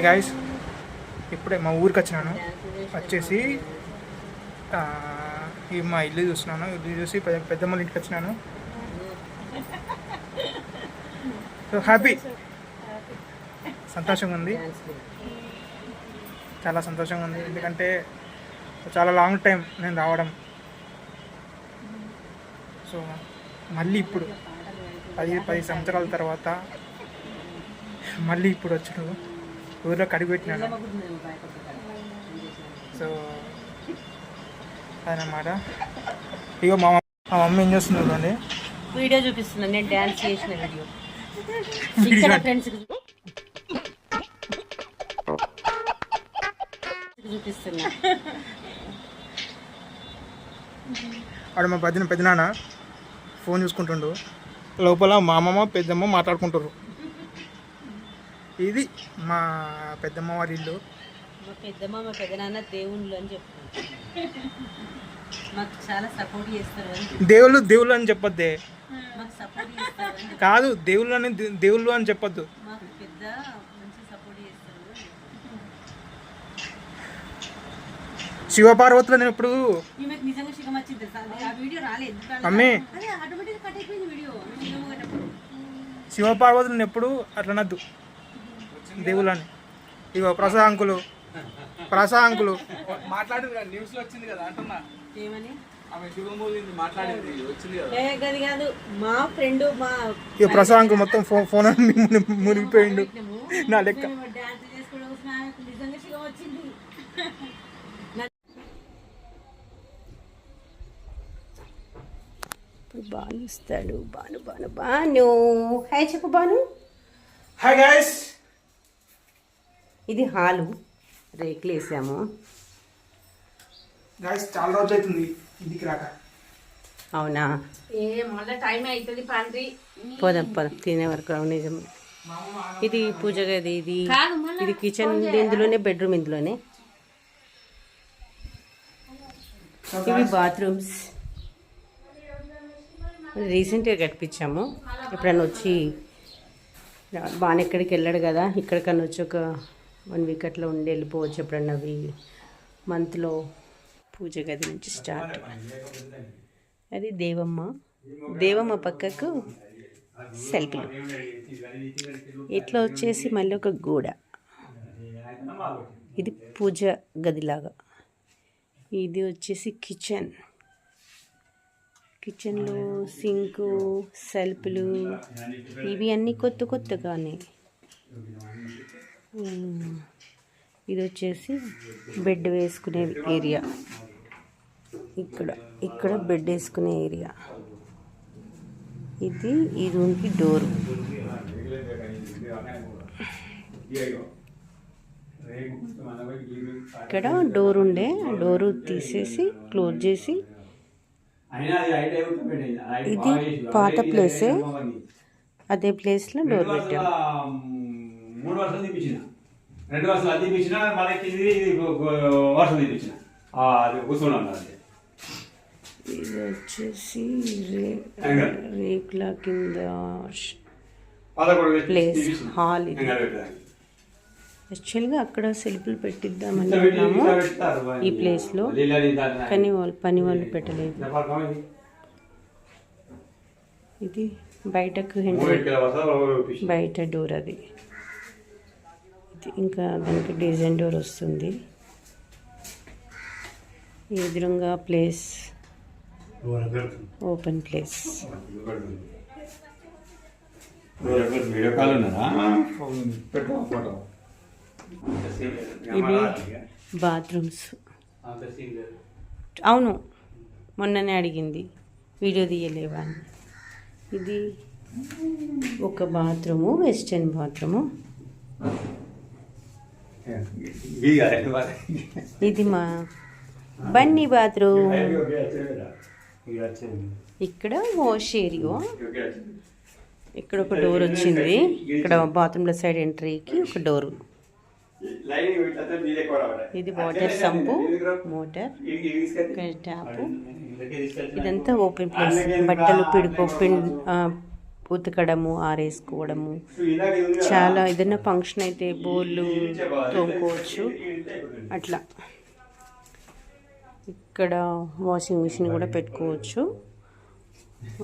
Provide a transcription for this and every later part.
Hi guys ఇప్పుడే మా ఊరికి వచ్చినాను. వచ్చేసి ఈ మా ఇల్లు చూస్తున్నాను. ఇల్లు చూసి పెద్దమ్మల ఇంటికి వచ్చినాను. సో హ్యాపీ సంతోషంగా ఉంది. చాలా సంతోషంగా ఉంది. ఎందుకంటే చాలా లాంగ్ టైం నేను రావడం. సో మళ్ళీ ఇప్పుడు పది పది సంవత్సరాల తర్వాత మళ్ళీ ఇప్పుడు వచ్చాడు ఊరిలో కడిపెట్టినాను సో అదనమాట. ఇగో మా మా మమ్మీ ఏం చేస్తుంది చూడండి. వీడియో చూపిస్తున్నాను నేను డాన్స్ చేసిన వీడియో. వీడియో. ఇక్కడ ఫ్రెండ్స్ చూపిస్తున్నా. ఆడ మా పెద్ద పెద్దనాన్న ఫోన్ చూసుకుంటుండు. లోపల మా అమ్మమ్మ పెద్దమ్మ మాట్లాడుకుంటారు ఇది మా పెద్దమ్మ వారి ఇల్లు. మా పెద్దమ్మ మా పెద్దనాన్న దేవుళ్ళు అని చెప్తాను మాకు చాలా సపోర్ట్ చేస్తారు దేవుళ్ళు దేవుళ్ళు అని చెప్పొద్దే. కాదు దేవుళ్ళు అని దేవుళ్ళు అని చెప్పొద్దు. మాకు పెద్ద మంచి సపోర్ట్ చేస్తారు అని. శివపార్వతులు నేను ఇప్పుడు పోయేటప్పుడు. శివపార్వతులను ఎప్పుడు అట్లా అనద్దు. ఇగో ప్రసాద్ అంకులు ప్రసాద్ అంకులు మాట్లాడింది కదా న్యూస్లో వచ్చింది కదా అంటున్నా. ఏమని? ఆమె శివమోదింది మాట్లాడింది వచ్చింది కదా. ఏ గది కాదు మా ఫ్రెండ్ మా ఇక ప్రసాద్ అంకుల్ మొత్తం ఫోన్ మునిగిపోయిండు. నా లెక్క. ఇప్పుడు బాను ఇస్తాడు బాను బాను బాను. హాయ్ చెప్పు బాను. హాయ్ గైస్ ఇది హాలు. రేకులు వేసాము. గైస్ చాలా రోజులు అవుతుంది ఇంటికి రాక. అవునా? ఏ మళ్ళీ టైం అవుతుంది పండ్రి. పోదాం పోదాం. తినే వరకు అవును నిజం. ఇది పూజ గది ఇది. కాదు మళ్ళీ ఇది కిచెన్ ఇందులోనే బెడ్రూమ్ ఇందులోనే. ఇవి బాత్రూమ్స్ రీసెంట్గా కట్టించాము. ఎప్పుడైనా వచ్చి బాగా ఎక్కడికి వెళ్ళాడు కదా ఇక్కడికన్నా వచ్చి ఒక వన్ వీక్ అట్లా ఉండి వెళ్ళిపోవచ్చు ఎప్పుడన్నా అవి మంత్లో పూజ గది నుంచి స్టార్ట్. అది దేవమ్మ. దేవమ్మ పక్కకు సెల్ఫీలు. ఇట్లా వచ్చేసి మళ్ళీ ఒక గూడ. ఇది పూజ గదిలాగా. ఇది వచ్చేసి కిచెన్. కిచెన్లో సింకు సెల్ఫ్లు ఇవి అన్నీ కొత్త కొత్తగానే. ఇది వచ్చేసి బెడ్ వేసుకునే ఏరియా. ఇక్కడ ఇక్కడ బెడ్ వేసుకునే ఏరియా. ఇది ఈ రూమ్కి డోర్. ఇక్కడ డోర్ ఉండే ఆ డోరు తీసేసి క్లోజ్ చేసి. ఇది పాత ప్లేసే. అదే ప్లేస్లో డోర్ పెట్టాం. మూడు వర్షాలు తీపించిన రెండు వర్షాలు అది తీపించిన మళ్ళీ కింది ఇది వర్షం తీపించిన అది కూర్చున్నాను అది ఇది వచ్చేసి. రేకుల కింద ప్లేస్. హాల్ ఇది. యాక్చువల్గా అక్కడ సెల్ఫ్లు పెట్టిద్దాం అనుకున్నాము. ఈ ప్లేస్లో కానీ వాళ్ళు పని వాళ్ళు పెట్టలేదు ఇది. బయటకు. బయట డోర్ అది ఇంకా దానికి డిజైన్ డోర్ వస్తుంది. ఎదురుగా ప్లేస్ ఓపెన్ ప్లేస్. ఇవి బాత్రూమ్స్. అవును మొన్ననే అడిగింది. వీడియో తీయలేవా ఇది ఒక బాత్రూము వెస్టర్న్ బాత్రూము. ఇది మా బన్నీ బాత్రూమ్ ఇక్కడ వాష్ ఏరియా ఇక్కడ ఒక డోర్ వచ్చింది. ఇక్కడ బాత్రూమ్ల సైడ్ ఎంట్రీకి ఒక డోర్. ఇది వాటర్ సంపు మోటార్ ట్యాపు ఇదంతా ఓపెన్ ప్లేస్ బట్టలు పిడుకో ఉతకడము ఆరేసుకోవడము. చాలా ఏదైనా ఫంక్షన్ అయితే బోళ్ళు తోముకోవచ్చు. అట్లా. ఇక్కడ వాషింగ్ మిషన్ కూడా పెట్టుకోవచ్చు.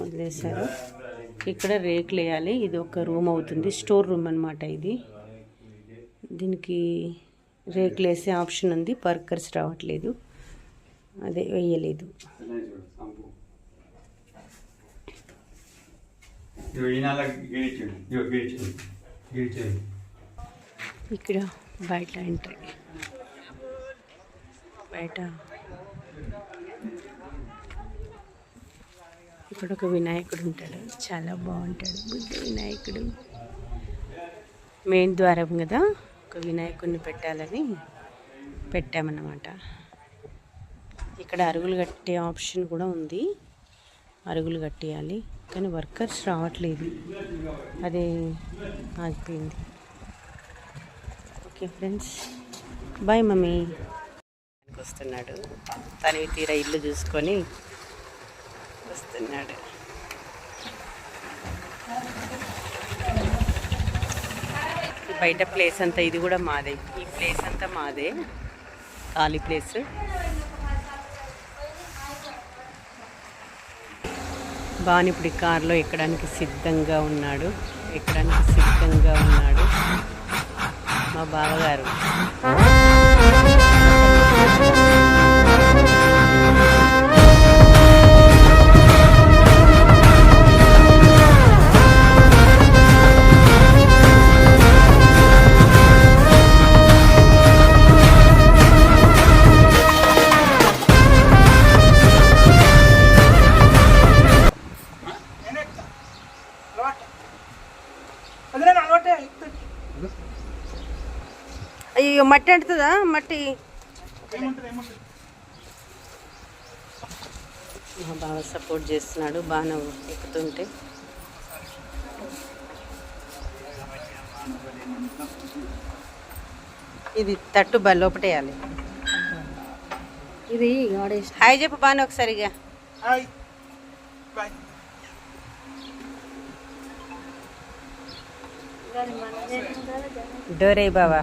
వదిలేశారు. ఇక్కడ రేకులు వేయాలి. ఇది ఒక రూమ్ అవుతుంది. స్టోర్ రూమ్ అనమాట ఇది. దీనికి రేకులు వేసే ఆప్షన్ ఉంది. వర్కర్స్ రావట్లేదు. అదే వేయలేదు సంపు. ఇగో ఈ నెల గిడిచండి ఇగో గిడిచండి గిడిచండి ఇక్కడ బయట ఎంట్రీ. బయట. ఇక్కడ ఒక వినాయకుడు ఉంటాడు. చాలా బాగుంటాడు. బుద్ధ వినాయకుడు. మెయిన్ ద్వారం కదా? ఒక వినాయకుడిని పెట్టాలని పెట్టామన్నమాట. ఇక్కడ అరుగులు కట్టే ఆప్షన్ కూడా ఉంది. అరుగులు కట్టేయాలి. కానీ వర్కర్స్ రావట్లేదు. అదే ఆగిపోయింది. Okay friends. Bye mummy. వస్తున్నాడు. తనవి తీరా ఇల్లు చూసుకొని వస్తున్నాడు. బయట ప్లేస్ అంతా ఇది కూడా మాదే. ఈ ప్లేస్ అంతా మాదే. ఖాళీ ప్లేస్. బాని ఇప్పుడు ఈ కారులో ఎక్కడానికి సిద్ధంగా ఉన్నాడు. ఎక్కడానికి సిద్ధంగా ఉన్నాడు. మా బావగారు. అయ్యో మట్టి అంటుతుందా? మట్టి. ఏముంటుంది ఏముంటుంది మా బావ సపోర్ట్ చేస్తున్నాడు బాగా ఎక్కుతుంటే. ఇది తట్టు బా లోపటేయాలి ఇది హాయ్ చెప్పు బాగా ఒకసారిగా డోరే బావా.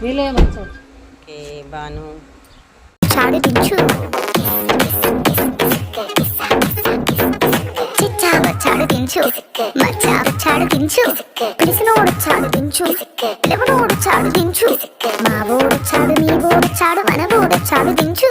వీలే మంచం బాను చాడు దించు చాడు దించు మచ్చావ చాడు దించు పిలిసినోడు చాడు దించు లెవనోడు చాడు దించు మా బోడు చాడు నీ బోడు చాడు మన బోడు చాడు దించు